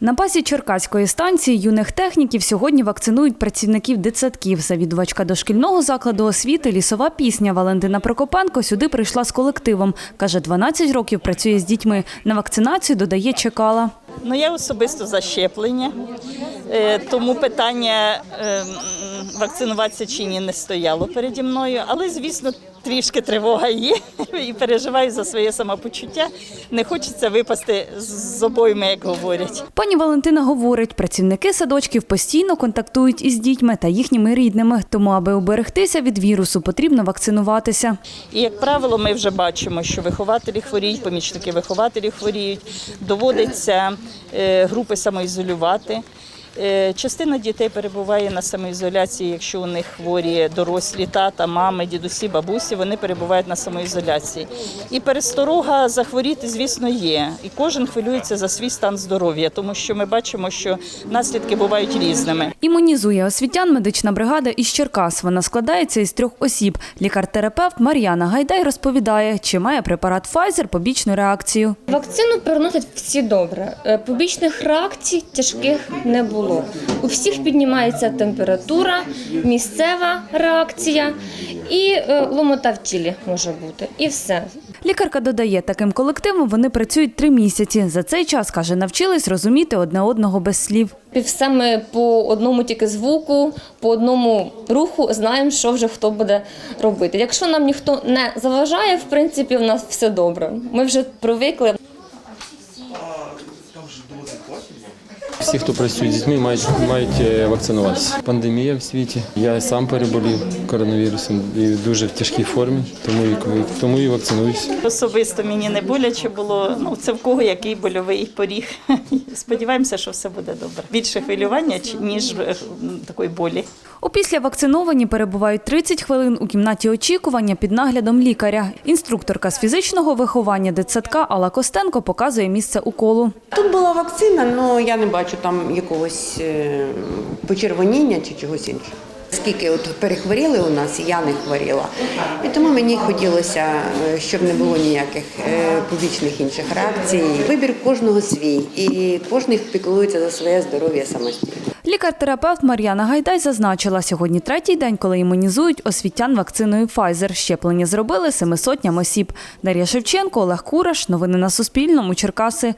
На базі Черкаської станції юних техніків сьогодні вакцинують працівників дитсадків. Завідувачка дошкільного закладу освіти лісова пісня Валентина Прокопенко сюди прийшла з колективом. Каже, 12 років працює з дітьми. На вакцинацію додає чекала. Ну, я особисто за щеплення, Е, тому питання е, вакцинуватися чи ні не стояло переді мною. Але, звісно, трішки тривога є і переживаю за своє самопочуття. Не хочеться випасти з обойми, як говорять. Пані Валентина говорить, працівники садочків постійно контактують із дітьми та їхніми рідними. Тому, аби уберегтися від вірусу, потрібно вакцинуватися. І, як правило, ми вже бачимо, що вихователі хворіють, помічники вихователів хворіють, доводиться е, групи самоізолювати. Е, Частина дітей перебуває на самоізоляції, якщо у них хворі дорослі тата, мами, дідусі, бабусі, вони перебувають на самоізоляції. І пересторога захворіти, звісно, є. І кожен хвилюється за свій стан здоров'я, тому що ми бачимо, що наслідки бувають різними. Імунізує освітян медична бригада із Черкас. Вона складається із трьох осіб. Лікар-терапевт Мар'яна Гайдай розповідає, чи має препарат Pfizer побічну реакцію. Вакцину переносять всі добре. Е, Побічних реакцій тяжких не було. У всіх піднімається температура, місцева реакція і е, ломота в тілі може бути. І все. Лікарка додає, таким колективом вони працюють три місяці. За цей час, каже, навчились розуміти одне одного без слів. Все ми по одному тільки звуку, по одному руху знаємо, що вже хто буде робити. Якщо нам ніхто не заважає, в принципі, в нас все добре. Ми вже привикли. Всі, хто працює з дітьми, мають, мають е, вакцинуватися. Пандемія в світі. Я сам переболів коронавірусом і дуже в тяжкій формі, тому і, тому і вакцинуюся. Особисто мені не боляче було. Ну це в кого який больовий поріг. Сподіваємося, що все буде добре. Більше хвилювання ніж е, такої болі. Опісля вакциновані перебувають 30 хвилин у кімнаті очікування під наглядом лікаря. Інструкторка з фізичного виховання дитсадка Алла Костенко показує місце уколу. Тут була вакцина, але я не бачу там якогось е, почервоніння чи чогось іншого. Скільки от перехворіли у нас, я не хворіла. І тому мені хотілося, е, щоб не було ніяких публічних побічних інших реакцій. Вибір кожного свій, і кожен піклується за своє здоров'я самостійно. Лікар-терапевт Мар'яна Гайдай зазначила, сьогодні третій день, коли імунізують освітян вакциною Pfizer. Щеплення зробили семи сотням осіб. Дар'я Шевченко, Олег Кураш. Новини на Суспільному. Черкаси.